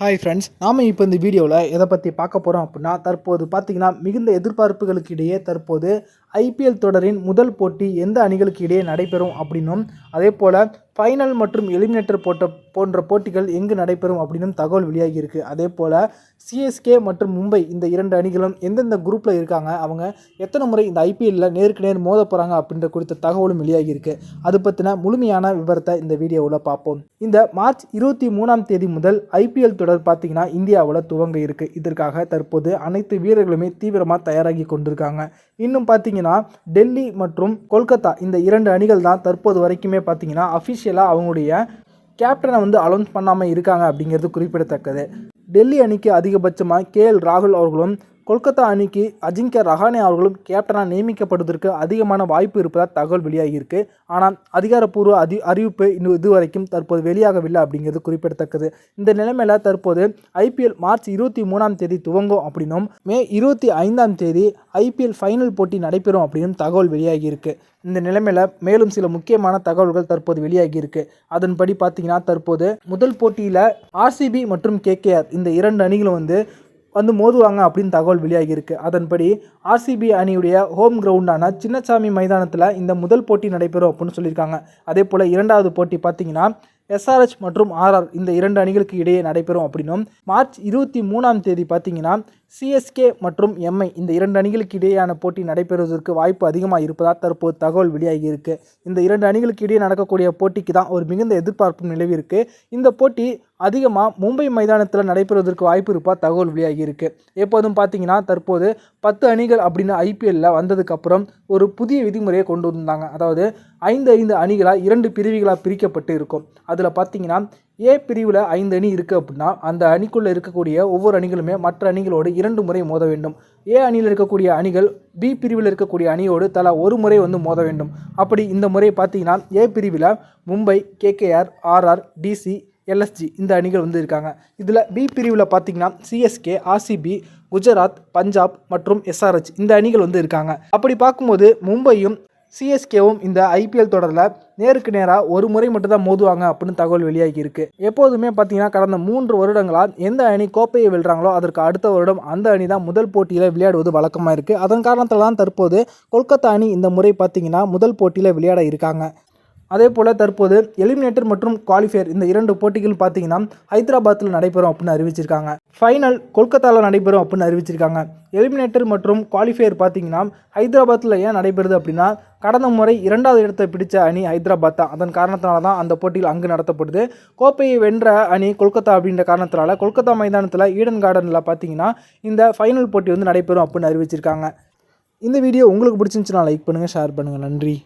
Hi friends நாம் இப்போ இந்த வீடியோவில் எதை பற்றி பார்க்க போகிறோம் அப்படின்னா தற்போது பார்த்தீங்கன்னா மிகுந்த எதிர்பார்ப்புகளுக்கு இடையே தற்போது ஐபிஎல் தொடரின் முதல் போட்டி எந்த அணிகளுக்கு இடையே நடைபெறும் அப்படின்னும் அதே போல் ஃபைனல் மற்றும் எலிமினேட்டர் போட்ட போன்ற போட்டிகள் எங்கு நடைபெறும் அப்படின்னும் தகவல் வெளியாகியிருக்கு. அதே போல் சிஎஸ்கே மற்றும் மும்பை இந்த இரண்டு அணிகளும் எந்தெந்த குரூப்பில் இருக்காங்க? அவங்க எத்தனை முறை இந்த ஐபிஎல்லில் நேருக்கு நேர் மோத போகிறாங்க அப்படின்ற குறித்த தகவலும் வெளியாகியிருக்கு. அது பற்றின முழுமையான விவரத்தை இந்த வீடியோவில் பார்ப்போம். இந்த மார்ச் இருபத்தி மூணாம் தேதி முதல் ஐபிஎல் தொடர் பார்த்திங்கன்னா இந்தியாவில் துவங்க இருக்கு. இதற்காக தற்போது அனைத்து வீரர்களுமே தீவிரமாக தயாராகி கொண்டிருக்காங்க. இன்னும் பார்த்தீங்கன்னா டெல்லி மற்றும் கொல்கத்தா இந்த இரண்டு அணிகள் தான் தற்போது வரைக்குமே பார்த்தீங்கன்னா அஃபிஷியலாக அவங்களுடைய கேப்டனை வந்து அலௌன்ஸ் பண்ணாமல் இருக்காங்க அப்படிங்கிறது குறிப்பிடத்தக்கது. டெல்லி அணிக்கு அதிகபட்சமாக கே எல் ராகுல் அவர்களும் கொல்கத்தா அணிக்கு அஜிங்கிய ரஹானே அவர்களும் கேப்டனாக நியமிக்கப்படுவதற்கு அதிகமான வாய்ப்பு இருப்பதாக தகவல் வெளியாகியிருக்கு. ஆனால் அதிகாரப்பூர்வ அதி அறிவிப்பு இன்னும் இதுவரைக்கும் தற்போது வெளியாகவில்லை அப்படிங்கிறது குறிப்பிடத்தக்கது. இந்த நிலைமையில் தற்போது ஐபிஎல் மார்ச் இருபத்தி மூணாம் தேதி துவங்கும் அப்படின்னும் மே இருபத்தி ஐந்தாம் தேதி ஐபிஎல் ஃபைனல் போட்டி நடைபெறும் அப்படின்னும் தகவல் வெளியாகியிருக்கு. இந்த நிலைமையில் மேலும் சில முக்கியமான தகவல்கள் தற்போது வெளியாகியிருக்கு. அதன்படி பார்த்தீங்கன்னா தற்போது முதல் போட்டியில் ஆர்சிபி மற்றும் கேகேஆர் இந்த இரண்டு அணிகளும் வந்து வந்து மோதுவாங்க அப்படின்னு தகவல் வெளியாகியிருக்கு. அதன்படி ஆர்சிபி அணியுடைய ஹோம் கிரவுண்டான சின்னசாமி மைதானத்தில் இந்த முதல் போட்டி நடைபெறும் அப்படின்னு சொல்லியிருக்காங்க. அதே போல் இரண்டாவது போட்டி பார்த்தீங்கன்னா எஸ்ஆர்ஹெச் மற்றும் ஆர்ஆர் இந்த இரண்டு அணிகளுக்கு இடையே நடைபெறும் அப்படின்னும் மார்ச் இருபத்தி மூணாம் தேதி பார்த்தீங்கன்னா சிஎஸ்கே மற்றும் எம்ஐ இந்த இரண்டு அணிகளுக்கு இடையேயான போட்டி நடைபெறுவதற்கு வாய்ப்பு அதிகமாக இருப்பதாக தற்போது தகவல் வெளியாகி இருக்கு. இந்த இரண்டு அணிகளுக்கு இடையே நடக்கக்கூடிய போட்டிக்கு தான் ஒரு மிகுந்த எதிர்பார்ப்பும் நிலவி இருக்கு. இந்த போட்டி அதிகமாக மும்பை மைதானத்தில் நடைபெறுவதற்கு வாய்ப்பு இருப்பாக தகவல் வெளியாகி இருக்கு. எப்போதும் பார்த்தீங்கன்னா தற்போது பத்து அணிகள் அப்படின்னு ஐபிஎல்லில் வந்ததுக்கப்புறம் ஒரு புதிய விதிமுறையை கொண்டு வந்தாங்க அதாவது ஐந்து ஐந்து அணிகளாக இரண்டு பிரிவுகளாக பிரிக்கப்பட்டு இருக்கும். அதில் பார்த்தீங்கன்னா ஏ பிரிவில் ஐந்து அணி இருக்குது அப்படின்னா அந்த அணிக்குள்ளே இருக்கக்கூடிய ஒவ்வொரு அணிகளுமே மற்ற அணிகளோடு இரண்டு முறை மோத வேண்டும். ஏ அணியில் இருக்கக்கூடிய அணிகள் பி பிரிவில் இருக்கக்கூடிய அணியோடு தலா ஒரு முறை வந்து மோத வேண்டும். அப்படி இந்த முறை பார்த்தீங்கன்னா ஏ பிரிவில் Mumbai KKR RR DC LSG இந்த அணிகள் வந்து இருக்காங்க. இதில் பி பிரிவில் பார்த்தீங்கன்னா சிஎஸ்கே ஆர்சிபி குஜராத் பஞ்சாப் மற்றும் எஸ்ஆர்ஹெச் இந்த அணிகள் வந்து இருக்காங்க. அப்படி பார்க்கும்போது மும்பையும் சிஎஸ்கேவும் இந்த ஐபிஎல் தொடரில் நேருக்கு நேராக ஒரு முறை மட்டும்தான் மோதுவாங்க அப்படின்னு தகவல் வெளியாகி இருக்கு எப்போதுமே பார்த்தீங்கன்னா கடந்த மூன்று வருடங்களாக எந்த அணி கோப்பையை வெல்றாங்களோ அதற்கு அடுத்த வருடம் அந்த அணி தான் முதல் போட்டியில் விளையாடுவது வழக்கமாக இருக்குது அதன் காரணத்தில் தான் தற்போது கொல்கத்தா அணி இந்த முறை பார்த்தீங்கன்னா முதல் போட்டியில் விளையாட இருக்காங்க. அதே போல் தற்போது எலிமினேட்டர் மற்றும் குவாலிஃபயர் இந்த இரண்டு போட்டிகள் பார்த்தீங்கன்னா ஹைதராபாத்தில் நடைபெறும் அப்படின்னு அறிவிச்சிருக்காங்க. ஃபைனல் கொல்கத்தாவில் நடைபெறும் அப்படின்னு அறிவிச்சிருக்காங்க. எலிமினேட்டர் மற்றும் குவாலிஃபயர் பார்த்தீங்கன்னா ஹைதராபாத்தில் ஏன் நடைபெறுது அப்படின்னா கடந்த முறை இரண்டாவது இடத்தை பிடித்த அணி ஹைதராபாத் தான். அதன் காரணத்தினால தான் அந்த போட்டியில் அங்கு நடத்தப்படுது. கோப்பையை வென்ற அணி கொல்கத்தா அப்படின்ற காரணத்தினால கொல்கத்தா மைதானத்தில் ஈடன் கார்டனில் பார்த்தீங்கன்னா இந்த ஃபைனல் போட்டி வந்து நடைபெறும் அப்படின்னு அறிவிச்சிருக்காங்க. இந்த வீடியோ உங்களுக்கு பிடிச்சிருந்துச்சுன்னா லைக் பண்ணுங்கள் ஷேர் பண்ணுங்கள் நன்றி.